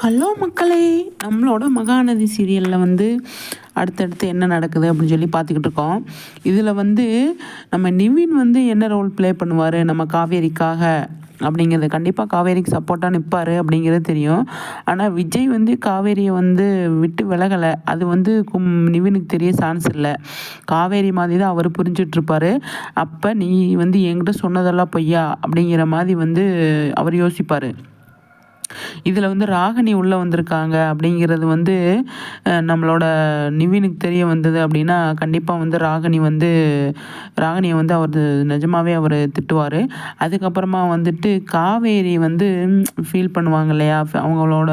Hello மக்களே நம்மளோட மகாநதி சீரியலில் வந்து அடுத்தடுத்து என்ன நடக்குது அப்படின்னு சொல்லி பார்த்துக்கிட்டு இருக்கோம். இதில் வந்து நம்ம நிவின் வந்து என்ன ரோல் ப்ளே பண்ணுவார் நம்ம காவேரிக்காக அப்படிங்கிறது. கண்டிப்பாக காவேரிக்கு சப்போர்ட்டாக நிற்பார் அப்படிங்கிறது தெரியும். ஆனால் விஜய் வந்து காவேரியை வந்து விட்டு விலகலை. அது வந்து கும் நிவினுக்கு தெரிய சான்ஸ் இல்லை. காவேரி மாதிரி தான் அவர் புரிஞ்சிட்ருப்பார் அப்போ நீ வந்து என்கிட்ட சொன்னதெல்லாம் பொய்யா அப்படிங்கிற மாதிரி வந்து அவர் யோசிப்பார். இதில் வந்து ராகினி உள்ளே வந்திருக்காங்க அப்படிங்கிறது வந்து நம்மளோட நிவினுக்கு தெரிய வந்தது அப்படின்னா கண்டிப்பாக வந்து ராகினி வந்து ராகினியை வந்து அவர் நிஜமாகவே அவர் திட்டுவார். அதுக்கப்புறமா வந்துட்டு காவேரி வந்து ஃபீல் பண்ணுவாங்க இல்லையா? அவங்களோட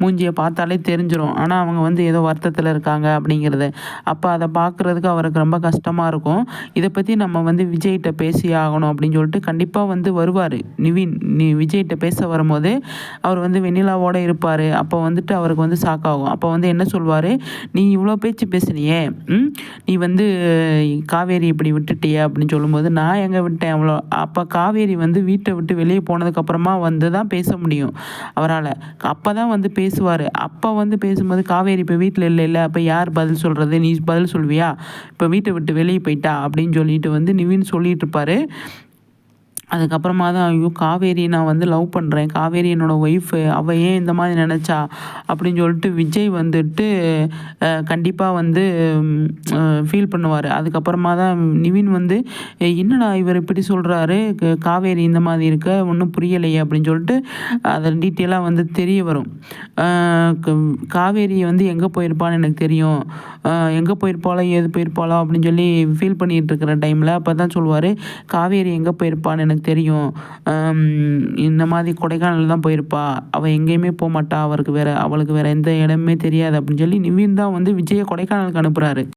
மூஞ்சியை பார்த்தாலே தெரிஞ்சிடும் ஆனால் அவங்க வந்து ஏதோ வருத்தத்தில் இருக்காங்க அப்படிங்கிறது. அப்போ அதை பார்க்குறதுக்கு அவருக்கு ரொம்ப கஷ்டமாக இருக்கும். இதை பற்றி நம்ம வந்து விஜய்கிட்ட பேசி ஆகணும் அப்படின்னு சொல்லிட்டு கண்டிப்பாக வந்து வருவார். நிவின் நீ விஜய்கிட்ட பேச வரும்போது அவர் அவர் வந்து வெண்ணிலாவோடு இருப்பார். அப்போ வந்துட்டு அவருக்கு வந்து சாக்காகும் அப்போ வந்து என்ன சொல்வார்? நீ இவ்வளோ பேச்சு பேசுனியே. நீ வந்து காவேரி இப்படி விட்டுட்டிய அப்படின்னு சொல்லும்போது நான் எங்கே விட்டேன் அவ்வளோ அப்போ காவேரி வந்து வீட்டை விட்டு வெளியே போனதுக்கப்புறமா வந்து தான் பேச முடியும் அவரால். அப்போ தான் வந்து பேசுவார். அப்போ வந்து பேசும்போது காவேரி இப்போ வீட்டில் இல்லை இல்லை. அப்போ யார் பதில் சொல்கிறது நீ பதில் சொல்வியா இப்போ வீட்டை விட்டு வெளியே போயிட்டா? அப்படின்னு சொல்லிட்டு வந்து நிவின் சொல்லிட்டு இருப்பார். அதுக்கப்புறமா தான் ஐயோ காவேரி நான் வந்து லவ் பண்ணுறேன் காவேரி என்னோடய ஒய்ஃபு அவள் ஏன் இந்த மாதிரி நினச்சா? அப்படின்னு சொல்லிட்டு விஜய் வந்துட்டு கண்டிப்பாக வந்து ஃபீல் பண்ணுவார். அதுக்கப்புறமா தான் நிவின் வந்து என்னடா இவர் இப்படி சொல்கிறாரு காவேரி இந்த மாதிரி இருக்க ஒன்றும் புரியலையே. அப்படின்னு சொல்லிட்டு அதை டீட்டெயிலாக வந்து தெரிய வரும். காவேரி வந்து எங்கே போயிருப்பான்னு எனக்கு தெரியும். எங்கே போயிருப்பாளோ? ஏது போயிருப்பாளோ? அப்படின்னு சொல்லி ஃபீல் பண்ணிகிட்டு இருக்கிற டைமில் அப்போ தான் சொல்லுவார் காவேரி எங்கே போயிருப்பான்னு எனக்கு தெரியும். இந்த மாதிரி கொடைக்கானல் தான் போயிருப்பா. அவள் எங்கேயுமே போக மாட்டா. அவருக்கு வேறு அவளுக்கு வேறு எந்த இடமுமே தெரியாது அப்படின்னு சொல்லி நிவின் தான் வந்து விஜயை கொடைக்கானலுக்கு அனுப்புகிறாரு